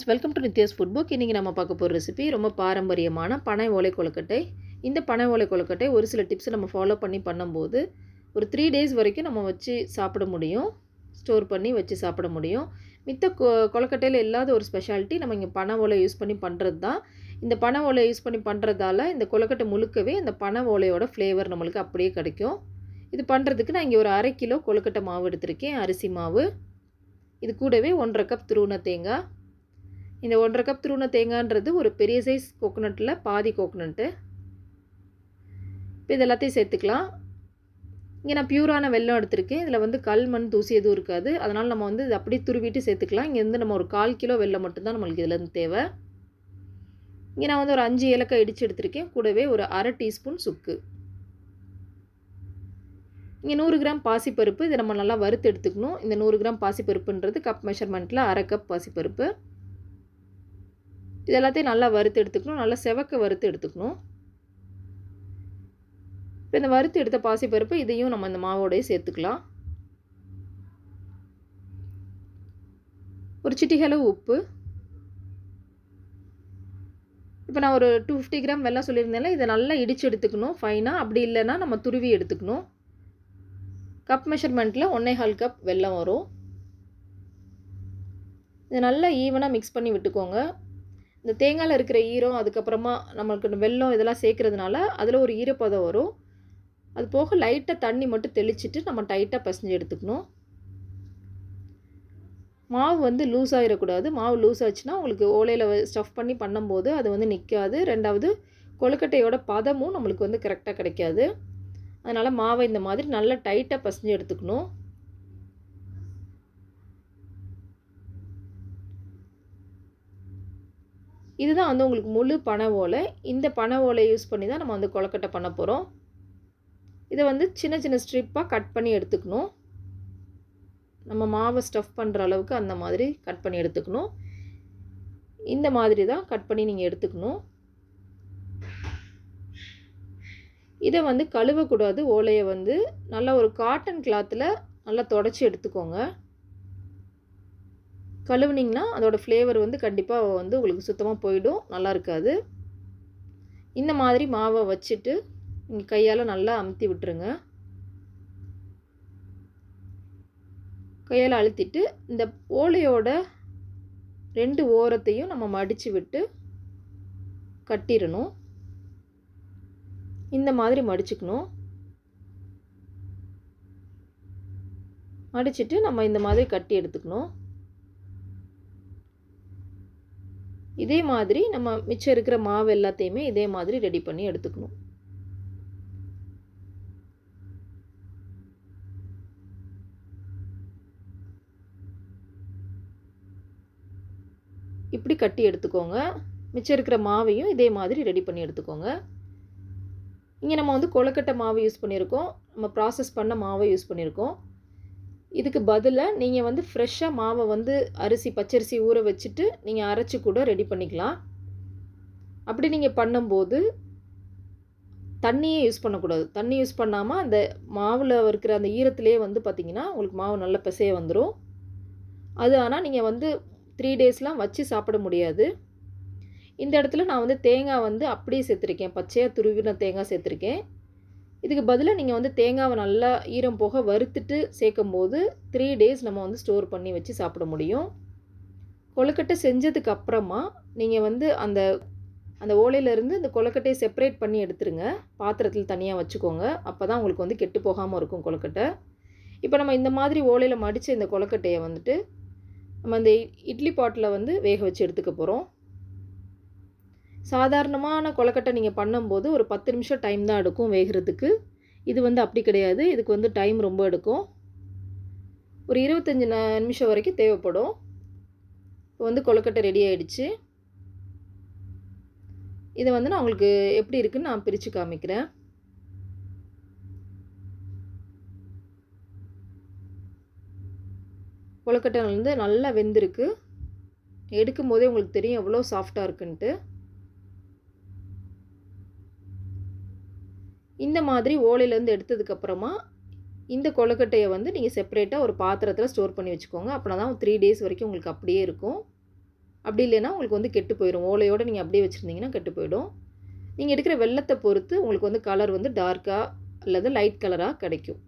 Friends welcome to Nithya's food book இன்றைக்கி நம்ம பார்க்க போகிற ரெசிபி ரொம்ப பாரம்பரியமான பனை ஓலை கொழுக்கட்டை. இந்த பனை ஓலை கொழுக்கட்டை ஒரு சில டிப்ஸை நம்ம ஃபாலோ பண்ணி பண்ணும்போது ஒரு த்ரீ டேஸ் வரைக்கும் நம்ம வச்சு சாப்பிட முடியும். ஸ்டோர் பண்ணி வச்சு சாப்பிட முடியும். மித்த கொ கொழுக்கட்டையில் இல்லாத ஒரு ஸ்பெஷாலிட்டி நம்ம இங்கே பனை ஓலை யூஸ் பண்ணி பண்ணுறது தான் இந்த பனை ஓலை யூஸ் பண்ணி பண்ணுறதால இந்த கொழுக்கட்டை முழுக்கவே இந்த பனை ஓலையோட ஃப்ளேவர் நம்மளுக்கு அப்படியே கிடைக்கும். இது பண்ணுறதுக்கு நான் இங்கே ஒரு அரை கிலோ கொழுக்கட்டை மாவு எடுத்திருக்கேன் அரிசி மாவு. இது கூடவே ஒன்றரை கப் துருவன தேங்காய். இந்த ஒன்றரை கப் துருவன தேங்காய்ன்றது ஒரு பெரிய சைஸ் கோகோனட்டில் பாதி கோகோனட்டு இப்போ இது எல்லாத்தையும் சேர்த்துக்கலாம். இங்கே நான் பியூரான வெல்லம் எடுத்திருக்கேன். இதில் வந்து கல் மண் தூசி எதுவும் இருக்காது. அதனால் நம்ம வந்து இது அப்படியே துருவிட்டு சேர்த்துக்கலாம். இங்கேருந்து நம்ம ஒரு கால் கிலோ வெல்லம் மட்டும்தான் நம்மளுக்கு இதில் தேவை. இங்கே நான் வந்து ஒரு அஞ்சு ஏலக்காய் இடித்து எடுத்திருக்கேன். கூடவே ஒரு அரை டீஸ்பூன் சுக்கு. இங்கே நூறு கிராம் பாசிப்பருப்பு. இதை நம்ம நல்லா வறுத்து எடுத்துக்கணும். இந்த நூறு கிராம் பாசிப்பருப்புன்றது கப் மெஷர்மெண்ட்டில் அரை கப் பாசிப்பருப்பு. இது எல்லாத்தையும் நல்லா வறுத்து எடுத்துக்கணும். நல்லா செவக்க வறுத்து எடுத்துக்கணும். இப்போ இந்த வறுத்து எடுத்த பாசிப்பருப்பு இதையும் நம்ம இந்த மாவோடையே சேர்த்துக்கலாம். ஒரு சிட்டிகளவு உப்பு. இப்போ நான் ஒரு டூ ஃபிஃப்டி கிராம் வெள்ளம் சொல்லியிருந்தேன்ல இதை நல்லா இடித்து எடுத்துக்கணும். ஃபைனாக அப்படி இல்லைன்னா நம்ம துருவி எடுத்துக்கணும். கப் மெஷர்மெண்ட்டில் ஒன்றே ஹால் கப் வெல்லம் வரும். இதை நல்லா ஈவனாக மிக்ஸ் பண்ணி விட்டுக்கோங்க. இந்த தேங்காயில் இருக்கிற ஈரம் அதுக்கப்புறமா நம்மளுக்கு வெல்லம் இதெல்லாம் சேர்க்குறதுனால அதில் ஒரு ஈரப்பதம் வரும். அது போக லைட்டாக தண்ணி மட்டும் தெளிச்சிட்டு நம்ம டைட்டாக பசஞ்சு எடுத்துக்கணும். மாவு வந்து லூஸ் ஆகிடக்கூடாது மாவு லூஸ் ஆச்சுன்னா உங்களுக்கு ஓலையில் ஸ்டஃப் பண்ணி பண்ணும்போது அது வந்து நிற்காது ரெண்டாவது கொழுக்கட்டையோட பதமும் நம்மளுக்கு வந்து கரெக்டாக கிடைக்காது. அதனால் மாவை இந்த மாதிரி நல்லா டைட்டாக பசஞ்சு எடுத்துக்கணும். இதுதான் வந்து உங்களுக்கு முழு பனை ஓலை. இந்த பனை ஓலை யூஸ் பண்ணி தான் நம்ம வந்து கொலக்கட்டை பண்ண போகிறோம் இதை வந்து சின்ன சின்ன ஸ்ட்ரிப்பாக கட் பண்ணி எடுத்துக்கணும். நம்ம மாவை ஸ்டஃப் பண்ணுற அளவுக்கு அந்த மாதிரி கட் பண்ணி எடுத்துக்கணும். இந்த மாதிரி தான் கட் பண்ணி நீங்கள் எடுத்துக்கணும். இதை வந்து கழுவக்கூடாது. ஓலையை வந்து நல்லா ஒரு காட்டன் கிளாத்தில் நல்லா தொடச்சி எடுத்துக்கோங்க. கழுவுனிங்கன்னா அதோடய ஃப்ளேவர் வந்து கண்டிப்பாக வந்து உங்களுக்கு சுத்தமாக போயிடும். நல்லா இருக்காது. இந்த மாதிரி மாவை வச்சுட்டு நீங்கள் கையால் நல்லா அமுத்தி விட்டுருங்க. கையால் அழுத்திட்டு இந்த ஓலையோட ரெண்டு ஓரத்தையும் நம்ம மடித்து விட்டு கட்டிடணும் இந்த மாதிரி மடிச்சுக்கணும். மடிச்சுட்டு நம்ம இந்த மாதிரி கட்டி எடுத்துக்கணும். இதே மாதிரி நம்ம மிச்சம் இருக்கிற மாவு எல்லாத்தையுமே இதே மாதிரி ரெடி பண்ணி எடுத்துக்கணும். இப்படி கட்டி எடுத்துக்கோங்க. மிச்சம் இருக்கிற மாவையும் இதே மாதிரி ரெடி பண்ணி எடுத்துக்கோங்க. இங்கே நம்ம வந்து கொழுக்கட்டை மாவு யூஸ் பண்ணியிருக்கோம். நம்ம ப்ராசஸ் பண்ண மாவை யூஸ் பண்ணியிருக்கோம். இதுக்கு பதிலாக நீங்கள் வந்து ஃப்ரெஷ்ஷாக மாவை வந்து அரிசி பச்சரிசி ஊற வச்சுட்டு நீங்கள் அரைச்சி கூட ரெடி பண்ணிக்கலாம். அப்படி நீங்கள் பண்ணும்போது தண்ணியே யூஸ் பண்ணக்கூடாது. தண்ணி யூஸ் பண்ணாமல் அந்த மாவில் இருக்கிற அந்த ஈரத்துலேயே வந்து பார்த்திங்கன்னா உங்களுக்கு மாவு நல்ல பிசைய வந்துடும் அது ஆனால் நீங்கள் வந்து த்ரீ டேஸ்லாம் வச்சு சாப்பிட முடியாது. இந்த இடத்துல நான் வந்து தேங்காய் வந்து அப்படியே சேர்த்துருக்கேன். பச்சையாக துருவின தேங்காய் சேர்த்துருக்கேன். இதுக்கு பதிலாக நீங்கள் வந்து தேங்காவை நல்லா ஈரம் போக வறுத்துட்டு சேர்க்கும் போது த்ரீ டேஸ் நம்ம வந்து ஸ்டோர் பண்ணி வச்சு சாப்பிட முடியும். கொழுக்கட்டை செஞ்சதுக்கு அப்புறமா நீங்கள் வந்து அந்த அந்த ஓலையிலேருந்து இந்த கொழுக்கட்டையை செப்பரேட் பண்ணி எடுத்துருங்க. பாத்திரத்தில் தனியாக வச்சுக்கோங்க. அப்போ தான் உங்களுக்கு வந்து கெட்டு போகாமல் இருக்கும் கொழுக்கட்டை. இப்போ நம்ம இந்த மாதிரி ஓலையில் மடித்த இந்த கொழுக்கட்டையை வந்துட்டு நம்ம இந்த இட்லி பாட்டில் வந்து வேக வச்சு எடுத்துக்க போகிறோம் சாதாரணமான கொழுக்கட்டை நீங்கள் பண்ணும்போது ஒரு பத்து நிமிஷம் டைம் தான் எடுக்கும் வேகிறதுக்கு. இது வந்து அப்படி கிடையாது. இதுக்கு வந்து டைம் ரொம்ப எடுக்கும். ஒரு இருபத்தஞ்சி நிமிஷம் வரைக்கும் தேவைப்படும். இப்போ வந்து கொழுக்கட்டை ரெடி ஆகிடுச்சு இதை வந்து நான் உங்களுக்கு எப்படி இருக்குன்னு நான் பிரித்து காமிக்கிறேன். கொழுக்கட்டை வந்து நல்லா வெந்திருக்கு. எடுக்கும் போதே உங்களுக்கு தெரியும் எவ்வளோ சாஃப்டாக இருக்குன்ட்டு. இந்த மாதிரி ஓலையிலேருந்து எடுத்ததுக்கப்புறமா இந்த கொழுக்கட்டையை வந்து நீங்கள் செப்பரேட்டாக ஒரு பாத்திரத்தில் ஸ்டோர் பண்ணி வச்சுக்கோங்க. அப்படின்னா தான் த்ரீ டேஸ் வரைக்கும் உங்களுக்கு அப்படியே இருக்கும். அப்படி இல்லைன்னா உங்களுக்கு வந்து கெட்டு போயிடும். ஓலையோடு நீங்கள் அப்படியே வச்சுருந்தீங்கன்னா கெட்டு போயிடும். நீங்கள் எடுக்கிற வெள்ளத்தை பொறுத்து உங்களுக்கு வந்து கலர் வந்து டார்க்காக அல்லது லைட் கலராக கிடைக்கும்.